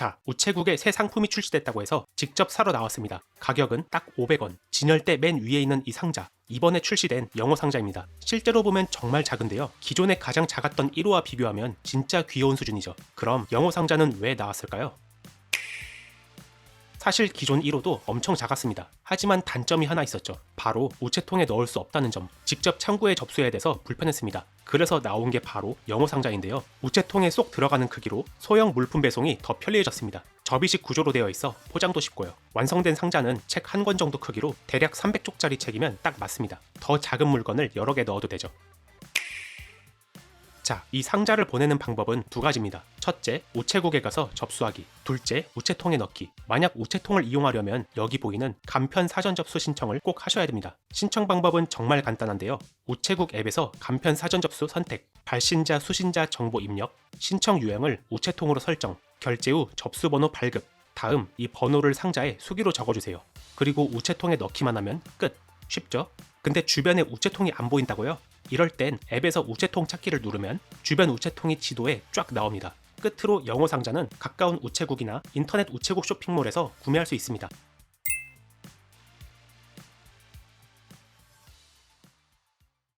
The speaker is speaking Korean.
자, 우체국에 새 상품이 출시됐다고 해서 직접 사러 나왔습니다. 가격은 딱 500원. 진열대 맨 위에 있는 이 상자. 이번에 출시된 영어 상자입니다. 실제로 보면 정말 작은데요. 기존에 가장 작았던 1호와 비교하면 진짜 귀여운 수준이죠. 그럼 영어 상자는 왜 나왔을까요? 사실 기존 1호도 엄청 작았습니다. 하지만 단점이 하나 있었죠. 바로 우체통에 넣을 수 없다는 점. 직접 창구에 접수해야 돼서 불편했습니다. 그래서 나온 게 바로 영어 상자인데요. 우체통에 쏙 들어가는 크기로 소형 물품 배송이 더 편리해졌습니다. 접이식 구조로 되어 있어 포장도 쉽고요. 완성된 상자는 책 한 권 정도 크기로 대략 300쪽짜리 책이면 딱 맞습니다. 더 작은 물건을 여러 개 넣어도 되죠. 자, 이 상자를 보내는 방법은 두 가지입니다. 첫째, 우체국에 가서 접수하기. 둘째, 우체통에 넣기. 만약 우체통을 이용하려면 여기 보이는 간편 사전 접수 신청을 꼭 하셔야 됩니다. 신청 방법은 정말 간단한데요. 우체국 앱에서 간편 사전 접수 선택, 발신자, 수신자 정보 입력, 신청 유형을 우체통으로 설정, 결제 후 접수 번호 발급. 다음 이 번호를 상자에 수기로 적어주세요. 그리고 우체통에 넣기만 하면 끝. 쉽죠? 근데 주변에 우체통이 안 보인다고요? 이럴 땐 앱에서 우체통 찾기를 누르면 주변 우체통이 지도에 쫙 나옵니다. 끝으로 영어 상자는 가까운 우체국이나 인터넷 우체국 쇼핑몰에서 구매할 수 있습니다.